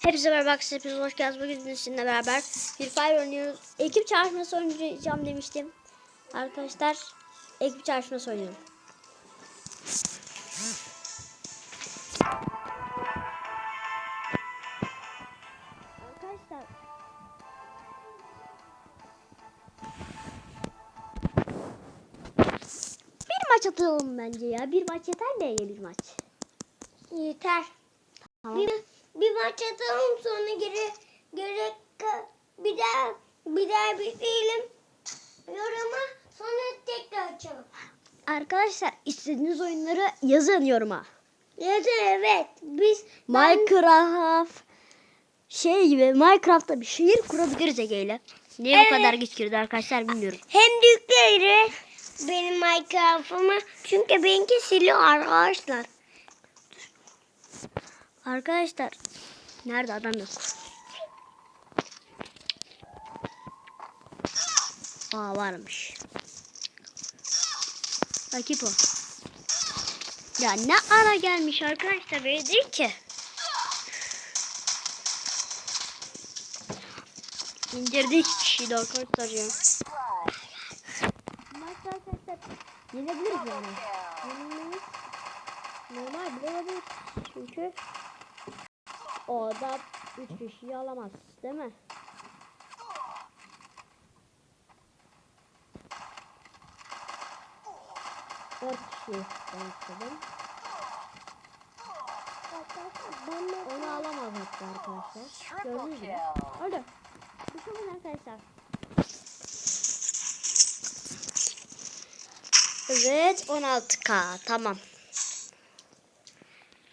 Hepinize merhaba arkadaşlar. Hepiniz hoş geldiniz. Bugün sizinle beraber Free Fire oynuyoruz. Ekip çağrışması oynayacağım demiştim. Arkadaşlar ekip çağrışması oynuyorum. Arkadaşlar bir maç atalım bence ya. Bir maç yeter de ya bir maç. Yeter. Tamam. Bir, bir maç atalım sonra geri gerek bir daha bir daha bitirelim. Yoruma sonra tekrar açalım. Arkadaşlar istediğiniz oyunları yazın yoruma. Yeter evet. Biz Minecraft şey gibi Minecraft'ta bir şehir kurabiliriz Ege'yle. Niye bu Evet. kadar geç girdi arkadaşlar bilmiyorum. hem yükleriz benim Minecraft'ımı çünkü benimki siliyor arkadaşlar. Arkadaşlar nerede adam yok. Aa varmış. Rakip o. Ya ne ara gelmiş arkadaşlar böyle değil ki. İndirdi iki kişiyi de arkadaşlar ya. Maçta arkadaşlar yenebiliriz yani. Yenilmeyiz. Normal bile olabilir. Çünkü o adam 3 kişiyi alamaz değil mi? Dört kişi ben istedim. Onu alamaz hatta arkadaşlar. Gördüğünüz gibi. Orada. Düşünün arkadaşlar. Evet 16k tamam.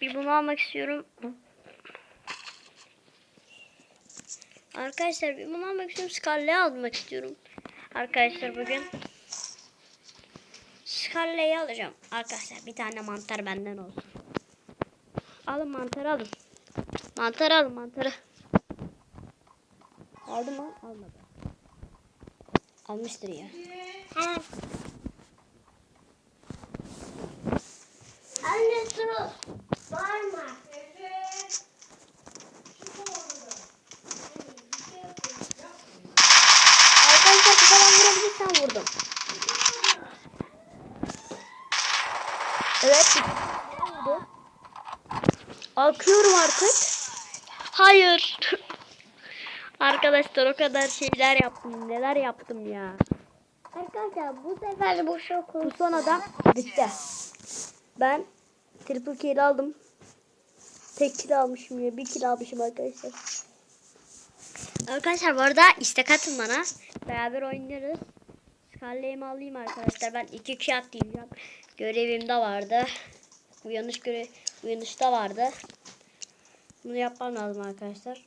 Bir bunu almak istiyorum. Arkadaşlar bir bunu almak istiyorum. Scarlet'i almak istiyorum. Arkadaşlar bugün. Scarlet'i alacağım. Arkadaşlar bir tane mantar benden olsun. Alın mantarı alın. Mantarı alın mantarı. Aldı mı? Almadı. Almıştır ya. Anne su var mı? Arkadaşlar bu kadar vurabilirsem vurdum. Evet. Vurdu. Akıyorum artık. Hayır. Arkadaşlar o kadar şeyler yaptım. Neler yaptım ya. Arkadaşlar bu sefer bu şok Bu son adam bitti. Ben triple kill aldım. Tek kill almışım ya. Bir kill almışım arkadaşlar. Arkadaşlar bu arada istek atın bana. Beraber oynarız. Scarlet'imi alayım arkadaşlar. Ben iki kağıt diyeceğim. Görevimde vardı. Uyanış göre uyanışta vardı. Bunu yapmam lazım arkadaşlar.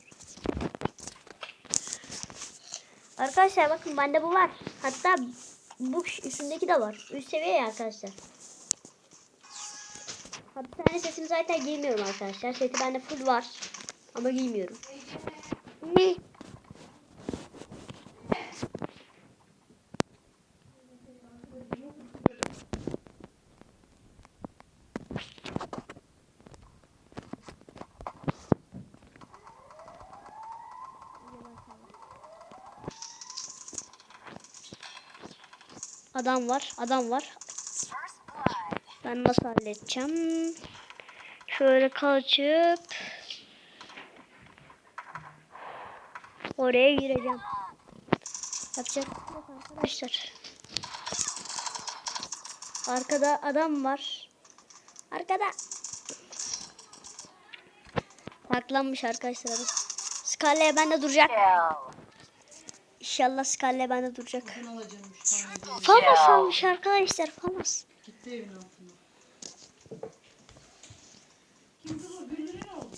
Arkadaşlar bakın bende bu var. Hatta bu üstündeki de var. Üst seviye arkadaşlar. Hapishane sesini zaten giymiyorum arkadaşlar. Seti bende full var. Ama giymiyorum. Ne? Adam var, adam var. Ben nasıl halledeceğim? Şöyle kaçıp oraya gireceğim. Yapacak şey arkadaşlar. Arkada adam var. Arkada. Saklanmış arkadaşlar. Scarlet bende duracak. İnşallah Scarlet bende duracak. Famas almış arkadaşlar. Famas. Gitti evin altına. Kimdi bu? Güllü ne oldu?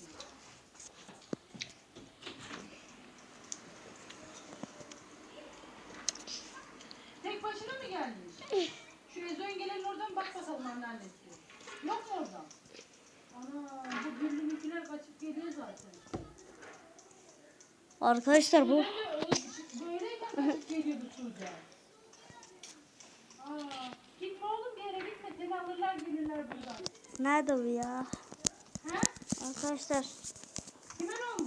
Tek başına mı gelmiş? Şu Ezön gelen oradan bak bakalım anneannesi. Yok mu oradan? Ana bu Güllü'nünkiler kaçıp geliyor zaten. Arkadaşlar bu o- böyleyken kaçıp. Aa, nerede bu ya? Ha? Arkadaşlar?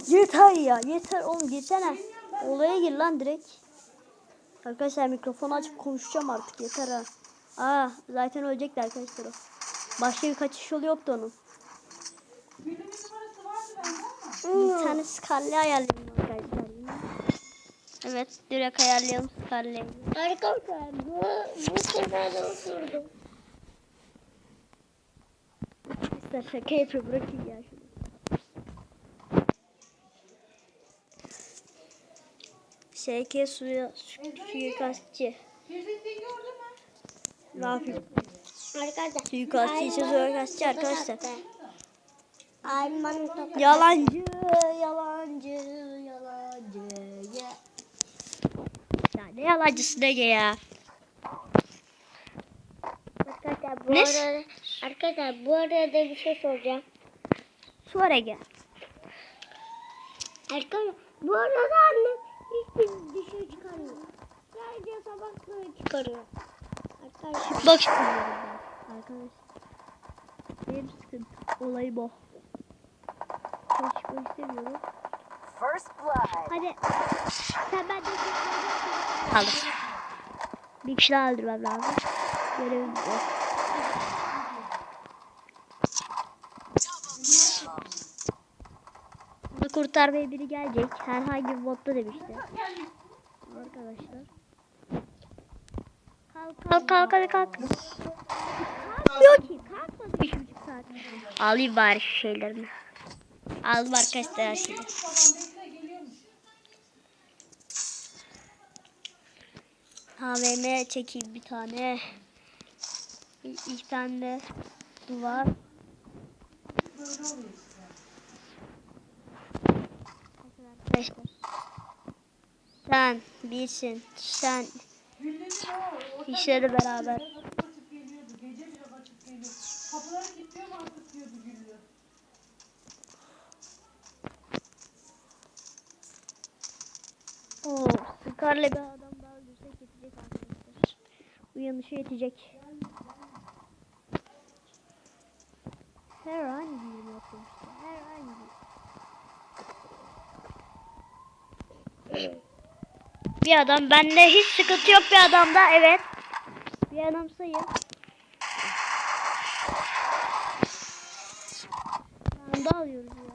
Yeter ya yeter oğlum girsene. Olaya gir lan direkt. Arkadaşlar mikrofonu açıp konuşacağım artık yeter ha. Aa zaten ölecekti arkadaşlar o. Başka bir kaçış yolu yoktu onun. Bir tane Scarlet ayarlayalım arkadaşlar. Evet direkt ayarlayalım Scarlet'i. Arkadaşlar bu, bu sefer de oturdum. Arkadaşlar yapıyor bırakın ya şunu. SK suya suikastçı. Yapayım? Arkadaşlar. Suikastçı ise suikastçı arkadaşlar. Alman tokat. Yalancı, yalancı, yalancı. Ya, ya ne yalancısı ne ya? Arkadaşlar bu Ne? arada arkadaşlar bu arada bir şey soracağım. Sonra gel. Arkadaşlar bu arada annem hiçbir dışarı çıkarmıyor. Sadece sabahları çıkarıyor. Arkadaşlar Bak şimdi. Arkadaşlar. Benim sıkıntı. Olayı bu. Ben çıkmak istemiyorum. First blood. Hadi. Sen benden Kaldır. Bir kişi daha öldürmem lazım. Görevim bu. Bunu kurtarmaya biri gelecek. Herhangi bir modda demişti. Arkadaşlar. Kalk kalk kalk hadi kalk. Kalkmıyor ki. Kalkmadı üç buçuk saat. Alayım bari şu şeylerini. Aldım arkadaşlar her şeyi. AVM çekeyim bir tane. Bir, iki tane de duvar. Böyle oluyor işte. Arkadaşlar. Sen bilsin. Sen Gülümün o. o işleri beraber. Açıp açıp geliyordu. Gece bile açıp geliyordu. Kapıları kilitliyor mu artık diyordu Güllü. Oo, Scar'la bir adam daha öldürsek yetecek arkadaşlar. Uyanışa yetecek. Herhangi bir yaptım işte. Herhangi. Bir adam. Bende hiç sıkıntı yok bir adamda. Evet. Bir adam sayın. Anda alıyoruz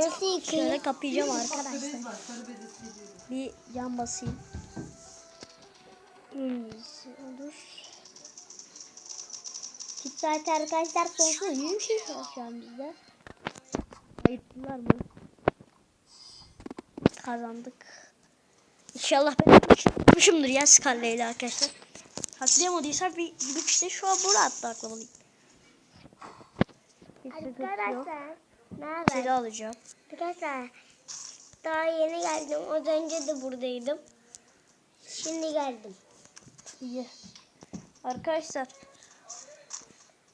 Nasıl? Şöyle kapayacağım arkadaşlar. Bir cam basayım. İyisi olur. Kit zaten arkadaşlar şey var şu an bizde. Mı? Kazandık. İnşallah ben tutmuşumdur ya Scarlet ile arkadaşlar. Hatırlayamadıysam bir, bir kişi şu an sıkıntı yok. Arkadaşlar. Ne haber? Seni alacağım. Arkadaşlar daha yeni geldim. Az önce de buradaydım. Şimdi geldim. İyi. Arkadaşlar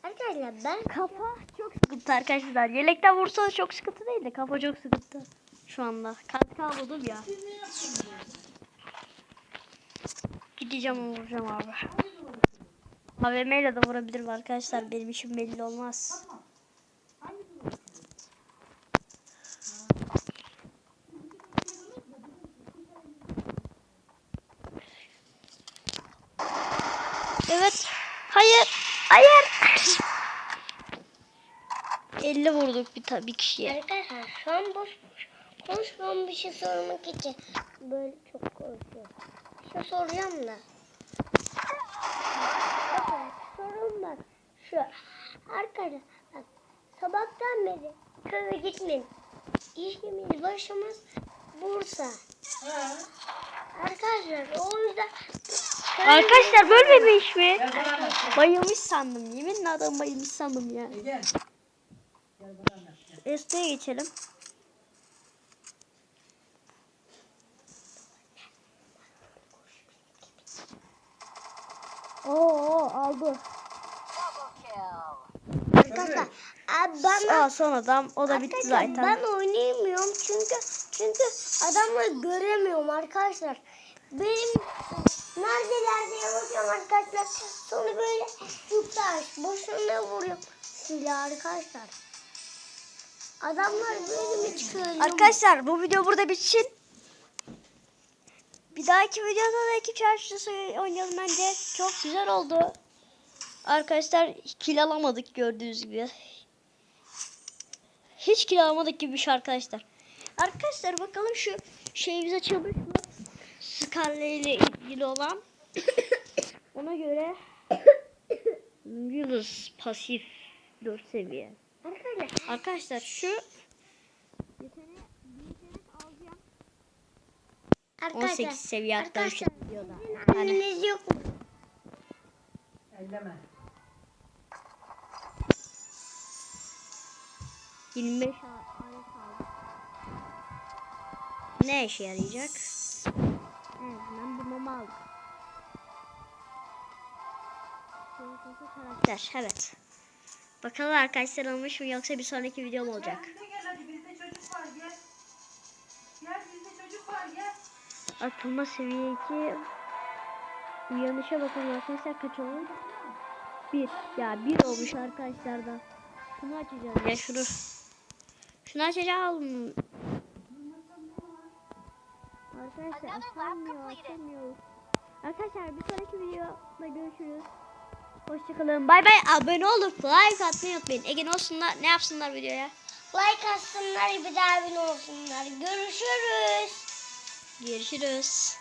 Arkadaşlar ben Kafa çok sıkıntı arkadaşlar. Yelekten vursanız çok sıkıntı değil de kafa çok sıkıntı. Şu anda. Kalk kalmadım ya. Gideceğim vuracağım abi. AVM ile de vurabilirim arkadaşlar. Benim işim belli olmaz. Hayır. Hayır. 50 vurduk bir, ta- bir kişiye. arkadaşlar şu an boş boş konuşmam bir şey sormak için böyle çok korkuyorum. Bir şey soracağım da. Sorun var. Şu arkadaşlar bak sabahtan beri köye gitmeyin. İşimiz başımız Bursa. Arkadaşlar o yüzden Arkadaşlar bölmemiş mi? Bayılmış sandım. Yeminle adam bayılmış sandım ya. Esto'ya geçelim. Oo aldı. Double kill. Arkadaşlar bana Aa, son adam o da bitti zaten. Ben oynayamıyorum çünkü çünkü adamları göremiyorum arkadaşlar. Benim neredeler diye bakıyorum arkadaşlar. Sonra böyle tutar. Boşuna vuruyorum silah arkadaşlar. Adamlar benim hiç göremiyor. Arkadaşlar bu video burada bitsin. Bir dahaki videoda da ekip çarşısı oynayalım bence. Çok güzel oldu. Arkadaşlar kill alamadık gördüğünüz gibi. Hiç kill alamadık gibi bir şey arkadaşlar. Arkadaşlar bakalım şu şeyimiz açılmış mı? İle ilgili olan. Ona göre Yunus pasif 4 seviye. Arkadaşlar Arkadaşlar şu yetenek alacağım. 18 seviye arkadaşlar, Yani anneniz yok mu? Elleme. 25 alet aldım. Ne işe yarayacak? Evet, ben bir mama aldım. Karakter, evet. Bakalım arkadaşlar olmuş mu yoksa bir sonraki video mu olacak? Gel bizde gel hadi bizde çocuk var gel. Gel bizde çocuk var gel. Atılma seviye 2. Uyanışa bakalım arkadaşlar kaç oldu? 1. Ya 1 olmuş arkadaşlar da. Şunu açacağız ya şunu. Şunu açacağım. Arkadaşlar açamıyor açamıyor. Arkadaşlar bir sonraki videoda görüşürüz. Hoşçakalın. Bay bay. Abone olup like atmayı unutmayın. Ege olsunlar? Ne yapsınlar videoya? Like atsınlar bir daha abone olsunlar. Görüşürüz. Görüşürüz.